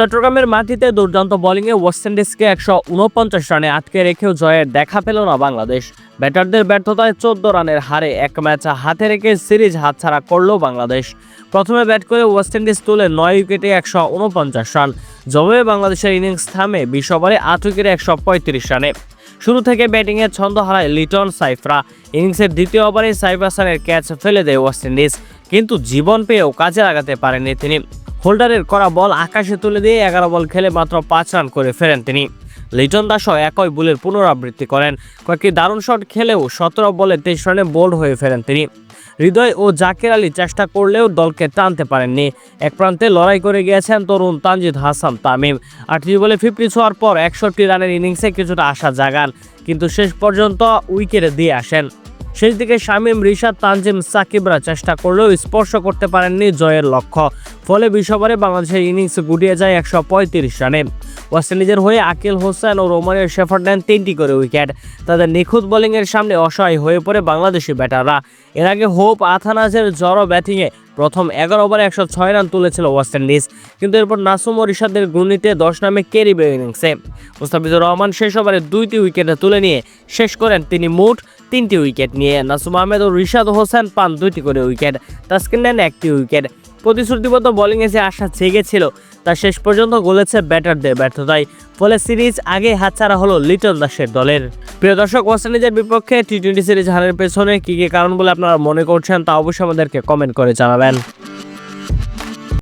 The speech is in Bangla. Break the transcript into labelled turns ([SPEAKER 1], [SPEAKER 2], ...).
[SPEAKER 1] চট্টগ্রামের মাটিতে দুর্দান্ত বোলিংয়ে ওয়েস্ট ইন্ডিজকে একশো উনপঞ্চাশ রানে আটকে রেখেও জয়ের দেখা পেল না বাংলাদেশ। ব্যাটারদের ব্যর্থতায় চোদ্দ রানের হারে এক ম্যাচ হাতে রেখে সিরিজ হাতছাড়া করল বাংলাদেশ। প্রথমে ব্যাট করে ওয়েস্ট ইন্ডিজ তুলে নয় উইকেটে একশো উনপঞ্চাশ রান জবাবে বাংলাদেশের ইনিংস থামে বিশ ওভারে আট উইকেটে একশো পঁয়ত্রিশ রানে। শুরু থেকে ব্যাটিংয়ে ছন্দ হারায় লিটন সাইফরা। ইনিংসের দ্বিতীয় ওভারে সাইফ হাসানের ক্যাচ ফেলে দেয় ওয়েস্ট ইন্ডিজ, কিন্তু জীবন পেয়েও কাজে লাগাতে পারেননি তিনি। হোল্ডারের করা বল আকাশে তুলে দিয়ে এগারো বল খেলে মাত্র পাঁচ রান করে ফেরেন তিনি। লিটন দাসও একই বুলের পুনরাবৃত্তি করেন। কয়েকটি দারুণ শট খেলেও সতেরো বলে তেইশ রানে বোল্ড হয়ে ফেরেন তিনি। হৃদয় ও জাকির আলী চেষ্টা করলেও দলকে টানতে পারেননি। এক প্রান্তে লড়াই করে গিয়েছেন তরুণ তানজিদ হাসান তামিম। আটটি বলে ফিফটি ছোঁয়ার পর একষট্টি রানের ইনিংসে কিছুটা আশা জাগান, কিন্তু শেষ পর্যন্ত উইকেটে দিয়ে আসেন। শেষ দিকে শামীম, রিশাদ, তানজিম, সাকিবরা চেষ্টা করলেও স্পর্শ করতে পারেননি জয়ের লক্ষ্য। ফলে বিশ্ববারে বাংলাদেশের ইনিংস গুটিয়ে যায় একশো পঁয়ত্রিশ রানে। ওয়েস্ট ইন্ডিজের হয়ে আকিল হোসেন ও রোমানের শেফার নেন তিনটি করে উইকেট। তাদের নিখুঁত বোলিংয়ের সামনে অসহায় হয়ে পড়ে বাংলাদেশি ব্যাটাররা। এর আগে হোপ আথানাজের জড়ো ব্যাটিংয়ে প্রথম এগারো ওভারে একশো ছয় রান তুলেছিল ওয়েস্ট ইন্ডিজ। কিন্তু এরপর নাসুম ও রিশাদের গুণিতে দশ নামে ক্যারিবে ইনিংসে। মুস্তাফিজুর রহমান শেষ ওভারে দুইটি উইকেটে তুলে নিয়ে শেষ করেন তিনি মোট তিনটি উইকেট নিয়ে। নাসুম আহমেদ ও রিশাদ হোসেন পান দুইটি করে উইকেট। তাস্কিন নেন একটি উইকেট। প্রতিশ্রুতিবদ্ধ বোলিংয়ে আশা জেগেছিল, তা শেষ পর্যন্ত গলেছে ব্যাটারদের ব্যর্থতায়। ফলে সিরিজ আগে হাতছাড়া হলো লিটন দাসের দলের। প্রিয় দর্শক ওয়েস্ট বিপক্ষে টি টোয়েন্টি সিরিজ হারের পেছনে কী কী কারণ বলে আপনারা মনে করছেন তা অবশ্যই আমাদেরকে কমেন্ট করে জানাবেন।